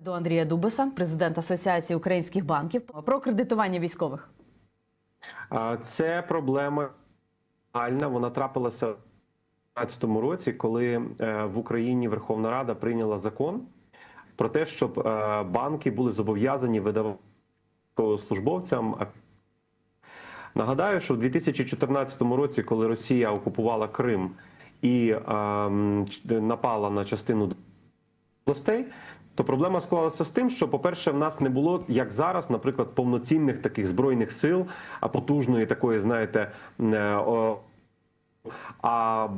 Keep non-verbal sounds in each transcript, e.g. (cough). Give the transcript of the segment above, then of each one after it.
До Андрія Дубеса, президент Асоціації українських банків, про кредитування військових. Це проблема. Вона трапилася в 2015 році, коли е, в Україні Верховна Рада прийняла закон про те, щоб е, банки були зобов'язані видавати службовцям. Нагадаю, що в 2014 році, коли Росія окупувала Крим і е, напала на частину областей, то проблема склалася з тим, що, по-перше, в нас не було, як зараз, наприклад, повноцінних таких збройних сил, а потужної такої, знаєте, е, а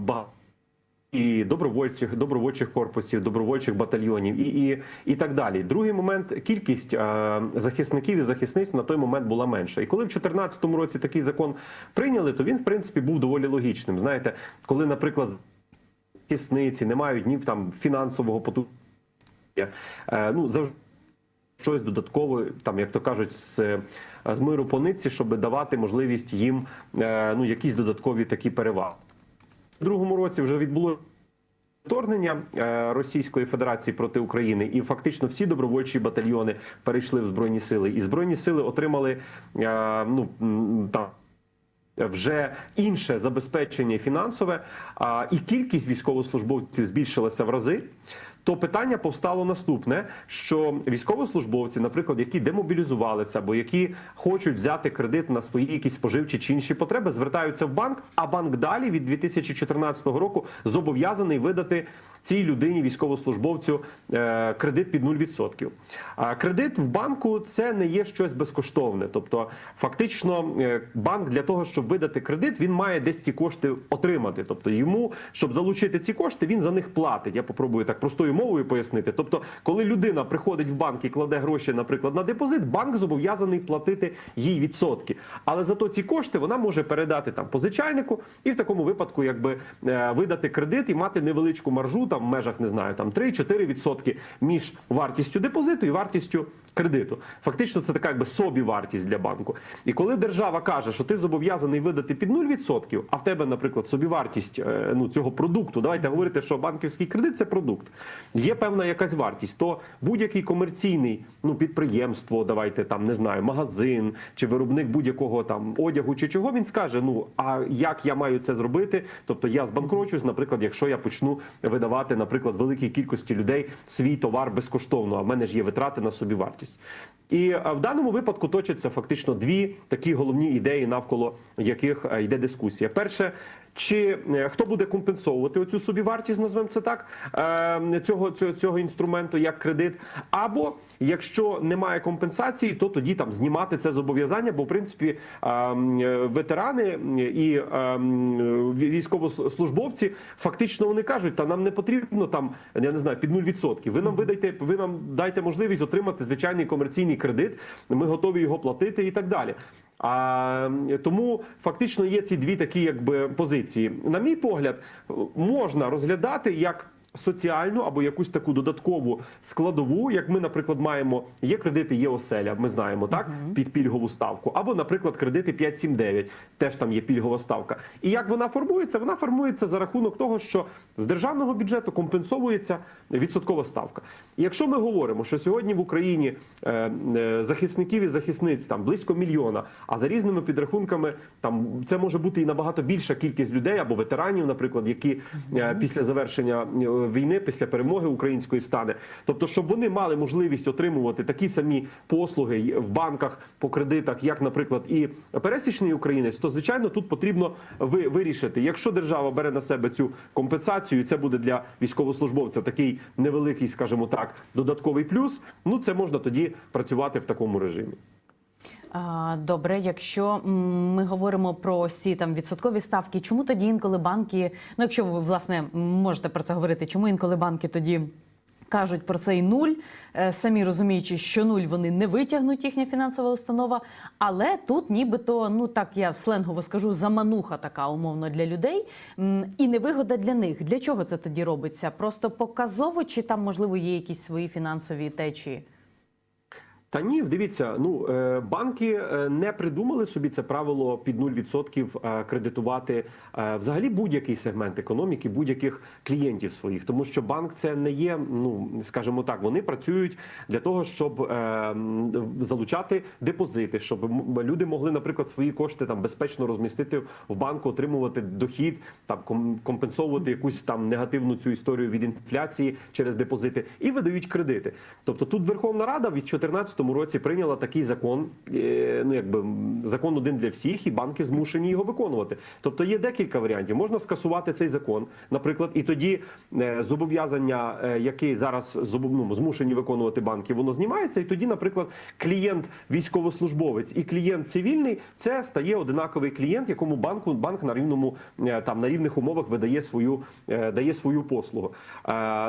і добровольчих, добровольчих корпусів, добровольчих батальйонів, і, і, і так далі. Другий момент кількість е, захисників і захисниць на той момент була менша. І коли в 2014 році такий закон прийняли, то він, в принципі, був доволі логічним. Знаєте, коли, наприклад, захисниці не мають ні там фінансового поту. Е, ну завжди щось додаткове, там як то кажуть, з, з миру по нитці, щоб давати можливість їм е, ну якісь додаткові такі переваги. У другому році вже відбуло. Вторгнення е, Російської Федерації проти України, і фактично всі добровольчі батальйони перейшли в збройні сили, і збройні сили отримали ну там вже інше забезпечення фінансове, і кількість військовослужбовців збільшилася в рази. То питання повстало наступне: що військовослужбовці, наприклад, які демобілізувалися або які хочуть взяти кредит на свої якісь споживчі чи інші потреби, звертаються в банк. А банк далі від 2014 року зобов'язаний видати цій людині, військовослужбовцю, е, кредит під 0%. А кредит в банку це не є щось безкоштовне. Тобто, фактично, е, банк для того, щоб видати кредит, він має десь ці кошти отримати. Тобто, йому, щоб залучити ці кошти, він за них платить. Я попробую так простою мовою пояснити. Тобто, коли людина приходить в банк і кладе гроші, наприклад, на депозит, банк зобов'язаний платити їй відсотки. Але зато ці кошти вона може передати там позичальнику і в такому випадку, якби е, видати кредит і мати невеличку маржу там в межах не знаю, там 3-4 відсотки між вартістю депозиту і вартістю кредиту. Фактично, це така якби собі вартість для банку. І коли держава каже, що ти зобов'язаний видати під 0%, а в тебе, наприклад, собівартість е, ну, цього продукту, давайте говорити, що банківський кредит це продукт. Є певна якась вартість, то будь-який комерційний ну, підприємство, давайте там не знаю, магазин чи виробник будь-якого там одягу чи чого, він скаже: ну а як я маю це зробити? Тобто я збанкрочусь, наприклад, якщо я почну видавати, наприклад, великій кількості людей свій товар безкоштовно, а в мене ж є витрати на собі вартість. І е, в даному випадку точаться фактично дві такі головні ідеї, навколо яких е, йде дискусія. Перше. Чи е, хто буде компенсовувати оцю собівартість, назвемо це так, е, цього, цього, цього інструменту як кредит? Або якщо немає компенсації, то тоді там знімати це зобов'язання, бо в принципі е, ветерани і військовослужбовці фактично вони кажуть, та нам не потрібно там, я не знаю, під 0%. Ви нам видайте, ви нам дайте можливість отримати звичайний комерційний кредит. Ми готові його платити і так далі. А тому фактично є ці дві такі якби позиції. На мій погляд, можна розглядати як. Соціальну або якусь таку додаткову складову, як ми, наприклад, маємо є кредити, є оселя. Ми знаємо так під пільгову ставку, або, наприклад, кредити 5-7-9, теж там є пільгова ставка. І як вона формується? Вона формується за рахунок того, що з державного бюджету компенсовується відсоткова ставка. І якщо ми говоримо, що сьогодні в Україні е, е, захисників і захисниць там близько мільйона, а за різними підрахунками там це може бути і набагато більша кількість людей або ветеранів, наприклад, які е, після завершення е, війни, після перемоги української стане. Тобто, щоб вони мали можливість отримувати такі самі послуги в банках по кредитах, як, наприклад, і пересічний українець, то звичайно тут потрібно вирішити, якщо держава бере на себе цю компенсацію, це буде для військовослужбовця такий невеликий, скажімо так, додатковий плюс. Ну це можна тоді працювати в такому режимі. Добре, якщо ми говоримо про ці там відсоткові ставки, чому тоді інколи банки, ну якщо ви власне можете про це говорити, чому інколи банки тоді кажуть про цей нуль, е, самі розуміючи, що нуль вони не витягнуть їхня фінансова установа, але тут нібито, ну так я сленгово скажу, замануха така умовно для людей і невигода для них. Для чого це тоді робиться? Просто показово, чи там можливо є якісь свої фінансові течії? Та ні, дивіться, ну е, банки е, не придумали собі це правило під 0% е, кредитувати взагалі будь-який сегмент економіки, будь-яких клієнтів своїх, тому що банк це не є, ну скажімо так, вони працюють для того, щоб залучати депозити, щоб люди могли, наприклад, свої кошти там безпечно розмістити в банку, отримувати дохід, там ком- компенсовувати якусь там негативну цю історію від інфляції через депозити і видають кредити. Тобто тут Верховна Рада від 2014 році прийняла такий закон, е, ну якби закон один для всіх, і банки змушені його виконувати. Тобто є декілька варіантів. Можна скасувати цей закон, наприклад, і тоді е, зобов'язання, е, яке зараз ну, змушені виконувати банки, воно знімається. І тоді, наприклад, клієнт військовослужбовець і клієнт цивільний це стає одинаковий клієнт, якому банку банк на рівному там на рівних умовах видає свою дає свою послугу.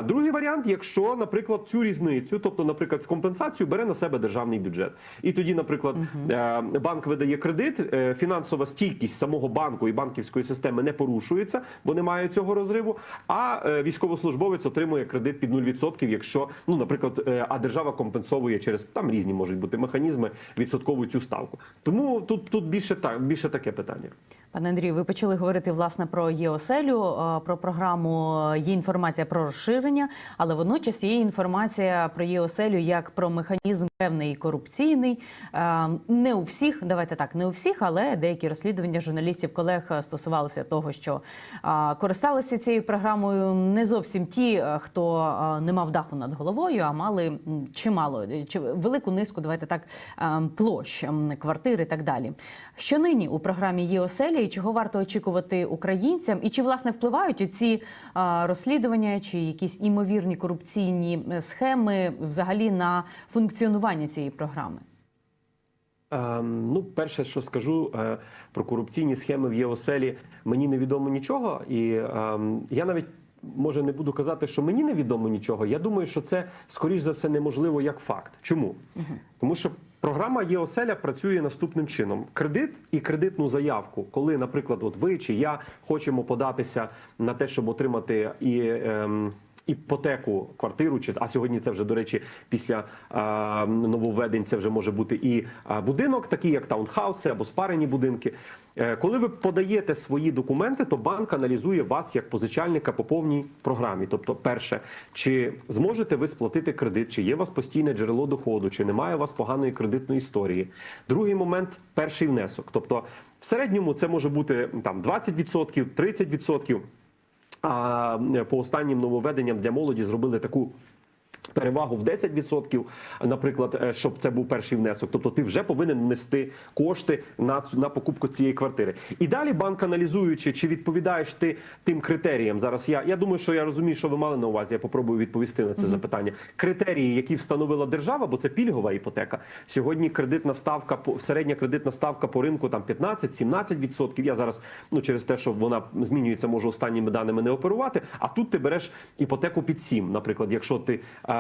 Другий варіант, якщо, наприклад, цю різницю, тобто, наприклад, компенсацію бере на себе державний бюджет, і тоді, наприклад, е, банк видає кредит, е, фінансова стійкість самого банку і банківської системи не порушується, бо немає цього розриву. А е, військовослужбовець отримує кредит під 0%, якщо, ну, наприклад, а держава компенсовує через там різні можуть бути механізми відсоткову цю ставку. Тому тут, тут більше так більше таке питання. Пане Андрію, ви почали говорити власне про ЄОСЕЛю, про програму. Є інформація про розширення, але водночас є інформація про ЄОСЕЛю як про механізм певний корупційний. Е, Не у всіх, давайте так, не у всіх, але деякі розслідування журналістів колег е, стосувалися того, що е, користалися цією програмою не зовсім ті, хто не мав даху над головою, а мали чимало чи велику низку, давайте так, площ, квартир і так далі. Що нині у програмі є оселя і чого варто очікувати українцям? І чи власне впливають ці розслідування чи якісь імовірні корупційні схеми взагалі на функціонування цієї програми? Ем, Ну, перше, що скажу е, про корупційні схеми в ЄОСЕЛі, мені невідомо нічого, і ем, я навіть. Може, не буду казати, що мені невідомо нічого. Я думаю, що це скоріш за все неможливо як факт. Чому? Тому що програма ЄОСЕЛЯ працює наступним чином: кредит і кредитну заявку, коли, наприклад, от ви чи я хочемо податися на те, щоб отримати і. Ем, іпотеку, квартиру, чи а сьогодні це вже до речі, після а, нововведень це вже може бути і а, будинок, такий як таунхауси або спарені будинки. Е, Коли ви подаєте свої документи, то банк аналізує вас як позичальника по повній програмі. Тобто, перше, чи зможете ви сплатити кредит, чи є у вас постійне джерело доходу, чи немає у вас поганої кредитної історії. Другий момент перший внесок. Тобто, в середньому це може бути там 20%, 30%. А по останнім нововведенням для молоді зробили таку. Перевагу в 10%, наприклад, е, щоб це був перший внесок. Тобто ти вже повинен нести кошти на, на покупку цієї квартири. І далі банк, аналізуючи, чи відповідаєш ти тим критеріям. Зараз я, я думаю, що я розумію, що ви мали на увазі. Я попробую відповісти на це запитання. Критерії, які встановила держава, бо це пільгова іпотека. Сьогодні кредитна ставка середня кредитна ставка по ринку там 15-17%. Я зараз ну через те, що вона змінюється, можу останніми даними не оперувати. А тут ти береш іпотеку під 7, наприклад, якщо ти ем,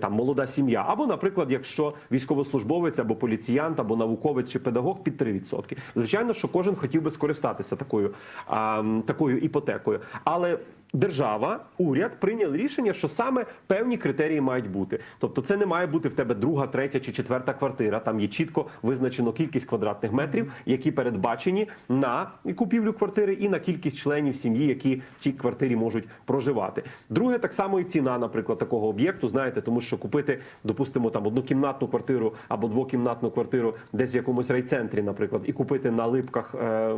там молода сім'я, або, наприклад, якщо військовослужбовець або поліціянт, або науковець чи педагог під 3%. Звичайно, що кожен хотів би скористатися такою, такою іпотекою, але. Держава, уряд прийняли рішення, що саме певні критерії мають бути. Тобто, це не має бути в тебе друга, третя чи четверта квартира. Там є чітко визначено кількість квадратних метрів, які передбачені на купівлю квартири, і на кількість членів сім'ї, які в цій квартирі можуть проживати. Друге, так само і ціна, наприклад, такого об'єкту. Знаєте, тому що купити, допустимо, там однокімнатну квартиру або двокімнатну квартиру десь в якомусь райцентрі, наприклад, і купити на липках е,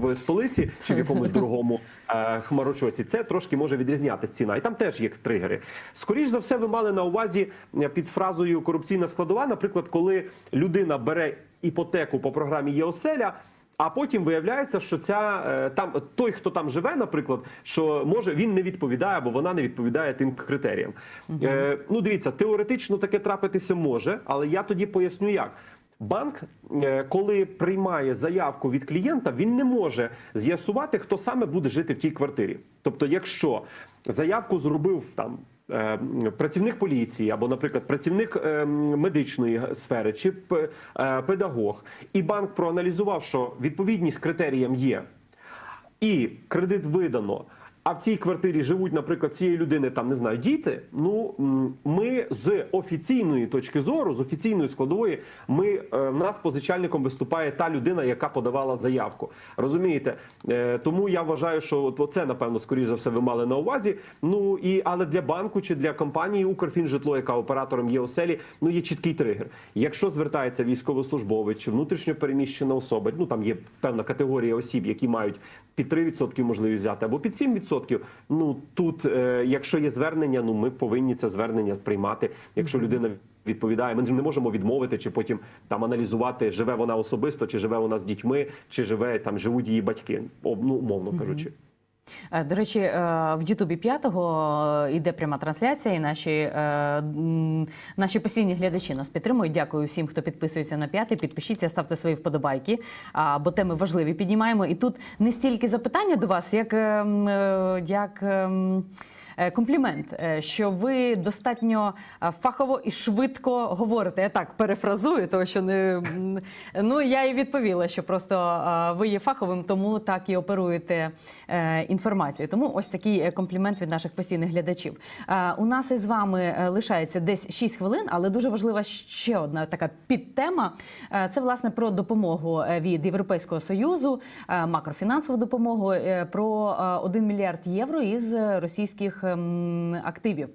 в столиці чи в якомусь (laughs) дорогому е, хмарочосі. Це трошки може відрізнятися ціна, і там теж є тригери. Скоріш за все, ви мали на увазі е, під фразою корупційна складова, наприклад, коли людина бере іпотеку по програмі ЄОСЕЛЯ. А потім виявляється, що ця е, там той, хто там живе, наприклад, що може він не відповідає або вона не відповідає тим критеріям. Е, ну, дивіться, теоретично таке трапитися може, але я тоді поясню, як. Банк, е, коли приймає заявку від клієнта, він не може з'ясувати, хто саме буде жити в тій квартирі. Тобто, якщо заявку зробив там е, працівник поліції або, наприклад, працівник е, медичної сфери чи педагог, і банк проаналізував, що відповідність критеріям є, і кредит видано. А в цій квартирі живуть, наприклад, цієї людини там не знаю, діти. Ну ми з офіційної точки зору, з офіційної складової, ми е, в нас позичальником виступає та людина, яка подавала заявку. Розумієте? Е, Тому я вважаю, що це напевно скоріш за все ви мали на увазі. Ну і але для банку чи для компанії Укрфінжитло, яка оператором є оселі, ну є чіткий тригер. Якщо звертається військовослужбовець чи внутрішньо переміщена особа, ну там є певна категорія осіб, які мають під 3% можливість взяти або під 7%, Ну тут, е, якщо є звернення, ну ми повинні це звернення приймати. Якщо людина відповідає, ми не можемо відмовити, чи потім там аналізувати, живе вона особисто, чи живе вона з дітьми, чи живе там живуть її батьки, ну, умовно кажучи. Е, До речі, е, в Ютубі п'ятого йде пряма трансляція, і наші, е, наші постійні глядачі нас підтримують. Дякую всім, хто підписується на п'ятий. Підпишіться, ставте свої вподобайки, бо теми важливі піднімаємо. І тут не стільки запитання до вас, як, е, м, е, як е, м, е, комплімент, е, що ви достатньо е, фахово і швидко говорите. Я так перефразую, тому що не ну я і відповіла, що просто е, ви є фаховим, тому так і оперуєте е, інформацією. Тому ось такий е, комплімент від наших постійних глядачів. Е, У нас із вами е, лишається десь 6 хвилин, але дуже важлива ще одна така підтема. Е, Це власне про допомогу е, від Європейського союзу, е, макрофінансову допомогу е, про е, 1 мільярд євро із е, російських активів.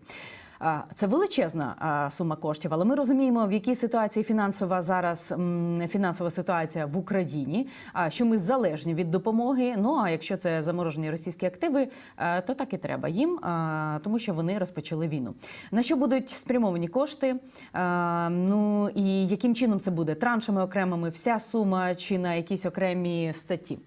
Це величезна сума коштів, але ми розуміємо, в якій ситуації фінансова зараз фінансова ситуація в Україні. Що ми залежні від допомоги. Ну а якщо це заморожені російські активи, е, то так і треба їм, тому що вони розпочали війну. На що будуть спрямовані кошти? Ну і яким чином це буде траншами окремими, вся сума чи на якісь окремі статті?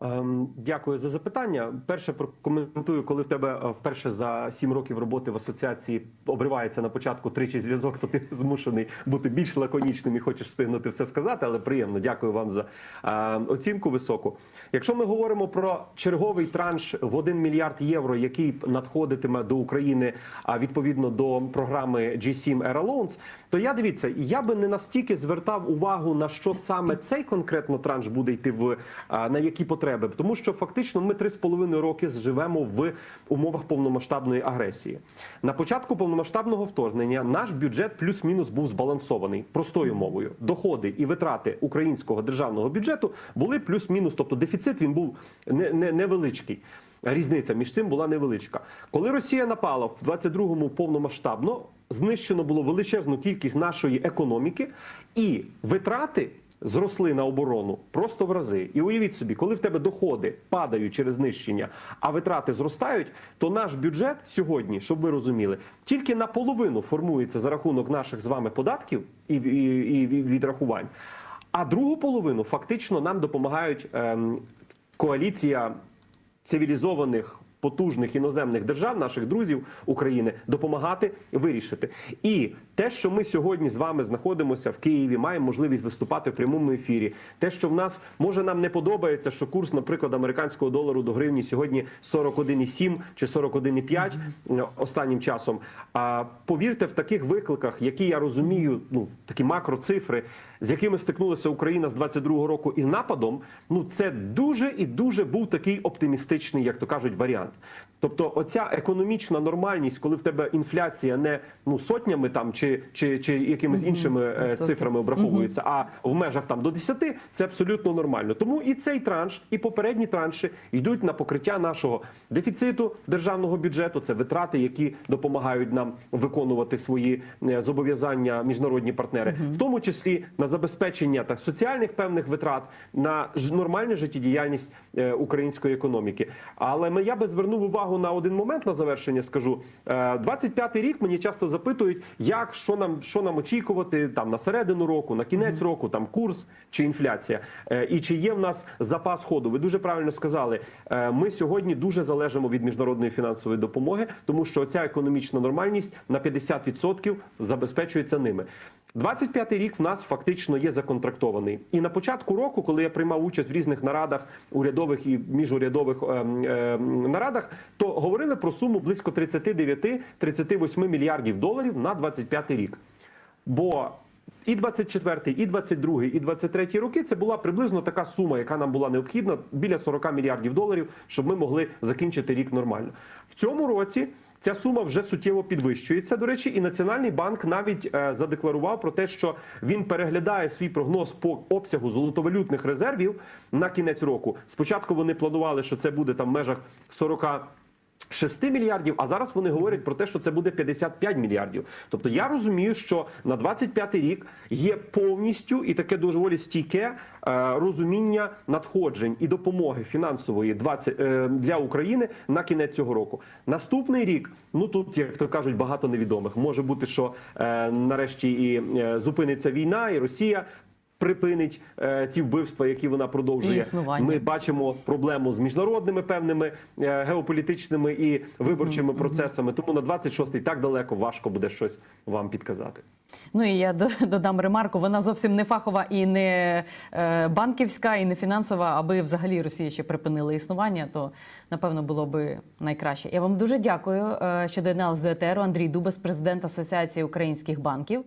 Ем, Дякую за запитання. Перше прокоментую, коли в тебе е, вперше за сім років роботи в асоціації обривається на початку тричі зв'язок, то ти (laughs) змушений бути більш лаконічним і хочеш встигнути все сказати. Але приємно, дякую вам за е, оцінку високу. Якщо ми говоримо про черговий транш в 1 мільярд євро, який надходитиме до України, відповідно до програми G7 Air Loans, то я дивіться, я би не настільки звертав увагу на що саме цей конкретно транш буде йти в на які потреби, тому що фактично ми три з половиною роки живемо в умовах повномасштабної агресії. На початку повномасштабного вторгнення наш бюджет плюс-мінус був збалансований простою мовою. Доходи і витрати українського державного бюджету були плюс-мінус, тобто дефіцит він був не, невеличкий. Різниця між цим була невеличка. Коли Росія напала в 22-му повномасштабно, знищено було величезну кількість нашої економіки, і витрати зросли на оборону просто в рази. І уявіть собі, коли в тебе доходи падають через знищення, а витрати зростають, то наш бюджет сьогодні, щоб ви розуміли, тільки наполовину формується за рахунок наших з вами податків і, і, і відрахувань. А другу половину фактично нам допомагають ем, коаліція цивілізованих. Потужних іноземних держав, наших друзів України, допомагати вирішити. І те, що ми сьогодні з вами знаходимося в Києві, маємо можливість виступати в прямому ефірі. Те, що в нас може нам не подобається, що курс, наприклад, американського долару до гривні сьогодні 41,7 чи 41,5 останнім часом. А повірте, в таких викликах, які я розумію, ну такі макроцифри, з якими стикнулася Україна з 22-го року із нападом, ну це дуже і дуже був такий оптимістичний, як то кажуть, варіант. Тобто, оця економічна нормальність, коли в тебе інфляція не ну сотнями там чи, чи, чи якимись іншими е, цифрами обраховується, а в межах там до 10, це абсолютно нормально. Тому і цей транш, і попередні транші йдуть на покриття нашого дефіциту державного бюджету. Це витрати, які допомагають нам виконувати свої е, зобов'язання міжнародні партнери, в тому числі на забезпечення так соціальних певних витрат на нормальну життєдіяльність е, української економіки. Але ми я би звернув увагу на один момент на завершення. Скажу Е, 25-й рік. Мені часто запитують, як що нам що нам очікувати там на середину року, на кінець року, там курс чи інфляція, Е, і чи є в нас запас ходу. Ви дуже правильно сказали. Е, Ми сьогодні дуже залежимо від міжнародної фінансової допомоги, тому що ця економічна нормальність на 50% забезпечується ними. 25-й рік в нас фактично є законтрактований. І на початку року, коли я приймав участь в різних нарадах, урядових і міжурядових ем, ем, нарадах, то говорили про суму близько 39-38 мільярдів доларів на 25-й рік. Бо І 24, і 22, і 23 роки це була приблизно така сума, яка нам була необхідна біля 40 мільярдів доларів, щоб ми могли закінчити рік нормально. В цьому році ця сума вже суттєво підвищується. До речі, і Національний банк навіть е, задекларував про те, що він переглядає свій прогноз по обсягу золотовалютних резервів на кінець року. Спочатку вони планували, що це буде там в межах 40 6 мільярдів, а зараз вони говорять про те, що це буде 55 мільярдів. Тобто я розумію, що на 25 рік є повністю і таке доволі стійке е, розуміння надходжень і допомоги фінансової 20, е, для України на кінець цього року. Наступний рік, ну тут, як то кажуть, багато невідомих. Може бути, що е, нарешті і зупиниться війна, і Росія. Припинить е, ті вбивства, які вона продовжує. Існування. Ми бачимо проблему з міжнародними певними е, геополітичними і виборчими процесами. Тому на 26-й так далеко важко буде щось вам підказати. Ну і я до- (laughs) додам ремарку. Вона зовсім не фахова і не е, банківська, і не фінансова. Аби взагалі Росія ще припинила існування, то напевно було би найкраще. Я вам дуже дякую, е, що доєдналися до етеру. Андрій Дубас, президент Асоціації українських банків.